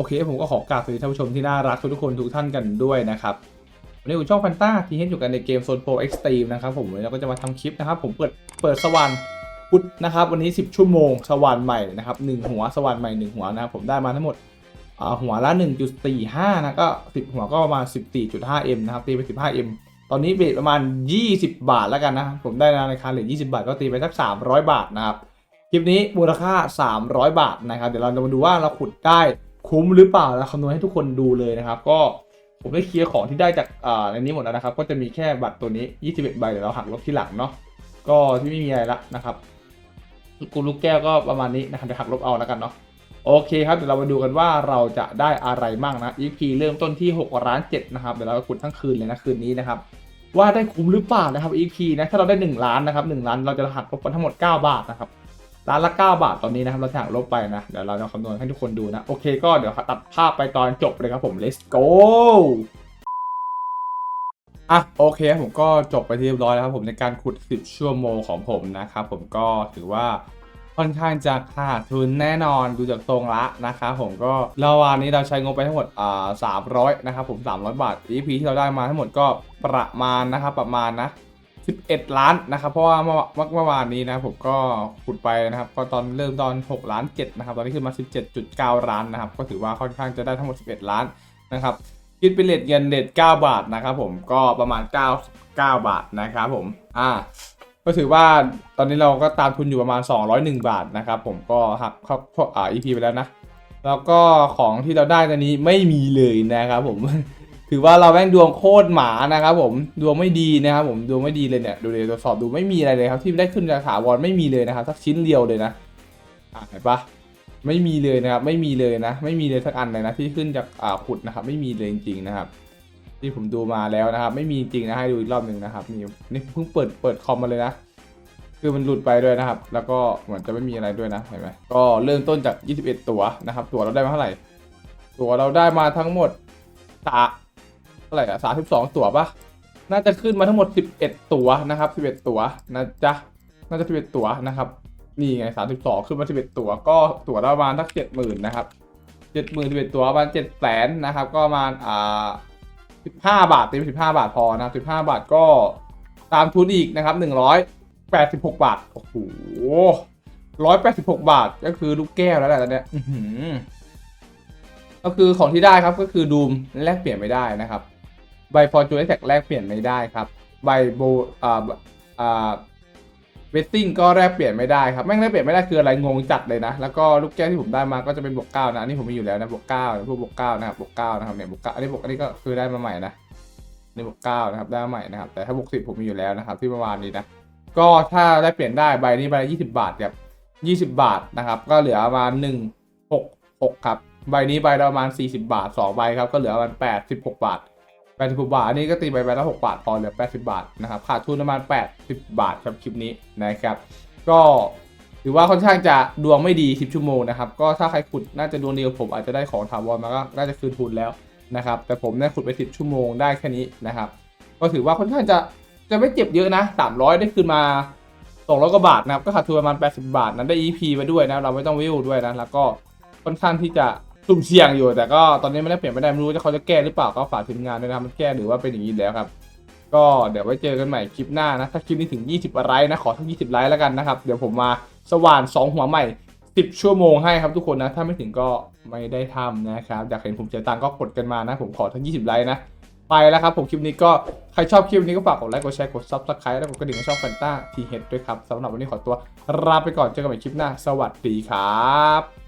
โอเคผมก็ขอกราบสวัสดีท่านผู้ชมที่น่ารักทุกคนทุกท่านกันด้วยนะครับวันนี้ผมช่องฟันต้าที่เห็นอยู่กันในเกมโซนโปรเอ็กซ์ตรีมนะครับผมวันนี้เราก็จะมาทำคลิปนะครับ ผมเปิดเปิดสวรรค์พุธนะครับ วันนี้ 10 ชั่วโมงสวรรค์ใหม่นะครับหนึ่งหัวสวรรค์ใหม่หนึ่งหัวนะครับผมได้มาทั้งหมดหัวละ 1.45 นะก็ 10 หัวก็ประมาณ 14.5m นะครับตีไป 15m ตอนนี้เบรประมาณ 20 บาทแล้วกันนะผมได้ในราคาเหรียญ20 บาทก็ตีไปสัก 300 บาทนะครับคลิปนี้มูลค่า 300 บาทนะครับเดี๋ยวเราจะมาดูว่าเราขุดได้ คุ้มหรือเปล่าแล้วคำนวณให้ทุกคนดูเลยนะครับ ก็ผมได้เคลียร์ของที่ได้จากอ่าในนี้หมดแล้วนะครับ ก็จะมีแค่บัตรตัวนี้ 21 ใบเดี๋ยวเราหักลบที่หลังเนาะก็ที่ไม่มีอะไรละนะครับกูลูกแก้วก็ประมาณนี้นะครับเดี๋ยวหักลบเอาแล้วกันเนาะโอเคครับเดี๋ยวเรามาดูกันว่าเราจะได้อะไรบ้างนะ EP เริ่มต้นที่6ล้าน7นะครับเดี๋ยวเราก็ขุดทั้งคืนเลยนะคืนนี้นะครับว่าได้คุ้มหรือเปล่านะครับ EP นะถ้าเราได้ 1 ล้านนะครับ1ล้านเราจะหักลบกันทั้งหมด 9 บาทนะครับ ล้านละ 9 บาทตอนนี้นะครับ เราจะหักลบไปนะ เดี๋ยวเราจะคำนวณให้ทุกคนดูนะ โอเคก็เดี๋ยวตัดภาพไปตอนจบเลยครับผม let's go อะโอเคผมก็จบไปที่เรียบร้อยแล้วครับผมในการขุด 10 ชั่วโมงของผมนะครับผมก็ถือว่าค่อนข้างจะขาดทุนแน่นอนดูจากตรงละนะครับผมก็ระหว่างนี้เราใช้งบไปทั้งหมดอ่า300นะครับผม 300 บาท EP ที่เราได้มาทั้งหมดก็ประมาณนะครับประมาณนะ 11 ล้านนะครับเพราะว่าเมื่อเมื่อวานนี้นะผมก็ขุดไปนะครับก็ตอนเริ่มตอน 6 ล้าน7นะครับตอนนี้ขึ้นมา 17.9 ล้านนะครับก็ถือว่าค่อนข้างจะได้ทั้งหมด 11 ล้านนะครับคิดเป็นเลทเงินเลท9บาทนะครับผมก็ประมาณ 9 9 บาทนะครับผมอ่าก็ถือว่าตอนนี้เราก็ตามทุนอยู่ประมาณ 201 บาทนะครับผมก็หักเข้าอ่า EP ไปแล้วนะแล้วก็ของที่เราได้ตอนนี้ไม่มีเลยนะครับผม ถือว่าเราแม่งดวงโคตรหมานะครับผมดวงไม่ดีนะครับผมดวงไม่ดีเลยเนี่ยดูเลยตรวจสอบดูไม่มีอะไรเลยครับ ที่ได้ขึ้นราคาวอนไม่มีเลยนะครับสักชิ้นเดียวเลยนะอะเห็นปะไม่มีเลยนะครับไม่มีเลยนะ ไม่มีเลยสักอันเลยนะที่ขึ้นจากอ่าขุดนะครับ ไม่มีเลยจริงๆนะครับ ที่ผมดูมาแล้วนะครับ ไม่มีจริงนะให้ดูอีกรอบหนึ่งนะครับนี่นี่เพิ่งเปิดเปิดคอมมาเลยนะคือมันหลุดไปด้วยนะครับ แล้วก็เหมือนจะไม่มีอะไรด้วยนะเห็นไหมก็เริ่มต้นจาก 21 ตัวนะครับ ตัวเราได้มาเท่าไหร่ ตัวเราได้มาทั้งหมดสา ท่าไหร่อะสามสิบสองตัวปะน่าจะขึ้นมาทั้งหมด11ตัวนะครับ11ตัวนะจ๊ะน่าจะ11ตัวนะครับนี่ไง32ขึ้นมา11ตัวก็ตัวละประมาณสัก70,000นนะครับ70,000 11ตัวประมาณ7แสนนะครับ ก็ประมาณอ่า15บห้าบาทตีไป15บาทพอนะครับ15บาทก็ตามทุนอีกนะครับ186บหกบาทโอ้โห186บหกบาทก็คือลูกแก้วแล้วแหละตอนเนี้ยอื้อหือก็คือของที่ได้ครับก็คือดูมแลกเปลี่ยนไม่ได้นะครับ ใบฟอร์จูนแท็กแลกเปลี่ยนไม่ได้ครับ ใบโบอ่าอ่าเวสติ้งก็แลกเปลี่ยนไม่ได้ครับแม่งแลกเปลี่ยนไม่ได้คืออะไรงงจัดเลยนะ แล้วก็ลูกแก้วที่ผมได้มาก็จะเป็นบวกเก้านะอันนี้ผมมีอยู่แล้วนะบวกเก้าพวกบวกเก้านะครับบวกเก้านะครับเนี่ยบวกเก้าอันนี้บวกอันนี้ก็คือได้มาใหม่นะนี่บวกเก้านะครับได้มาใหม่นะครับแต่ถ้าบวกสิบผมมีอยู่แล้วนะครับ ที่เมื่อวานนี้นะก็ถ้าได้เปลี่ยนได้ใบนี้ใบละยี่สิบบาทครับยี่สิบบาทนะครับ ก็เหลือประมาณหนึ่งหกหกครับใบนี้ใบละประมาณ40บบาท2ใบครับก็เหลือประมาณ86บาท 86บาท อันนี้ก็ตีใบใบละ6บาทพอเหลือ 80 บาทนะครับขาดทุนประมาณ 80 บาทครับคลิปนี้นะครับ ก็ถือว่าค่อนข้างจะดวงไม่ดี 10 ชั่วโมงนะครับ ก็ถ้าใครขุดน่าจะดวงดีกว่าผมอาจจะได้ของถาวรมาก็น่าจะคืนทุนแล้วนะครับ แต่ผมเนี่ยขุดไป 10 ชั่วโมงได้แค่นี้นะครับ ก็ถือว่าค่อนข้างจะจะไม่เจ็บเยอะนะ 300 ได้คืนมา200กว่าบาทนะครับ ก็ขาดทุนประมาณ 80 บาทนั้นได้ EP มาด้วยนะ เราไม่ต้องวิวด้วยนะ แล้วก็ค่อนข้างที่จะ สุ่มเสี่ยงอยู่แต่ก็ตอนนี้ไม่ได้เปลี่ยนไม่ได้ไม่รู้ว่าเขาจะแก้หรือเปล่าก็ฝากทีมงานด้วยนะครับมันแก้หรือว่าเป็นอย่างนี้แล้วครับ ก็เดี๋ยวไว้เจอกันใหม่คลิปหน้านะถ้าคลิปนี้ถึง 20ไลค์นะขอทั้ง20ไลค์แล้วกันนะครับเดี๋ยวผมมาสว่าน 2 หัวใหม่ 10 ชั่วโมงให้ครับทุกคนนะถ้าไม่ถึงก็ไม่ได้ทำนะครับอยากเห็นผมเจอตังก็กดกันมานะ ผมขอทั้ง 20ไลค์นะไปแล้วครับผมคลิปนี้ก็ใครชอบคลิปนี้ก็ฝากกดไลค์กดแชร์กดซับสไครต์แล้วกดกระดิ่งให้ช่องแฟนต้าทีเฮดด้วยครับสำหรับวันนี้ขอตัวลาไปก่อนเจอกันใหม่คลิปหน้า สวัสดีครับ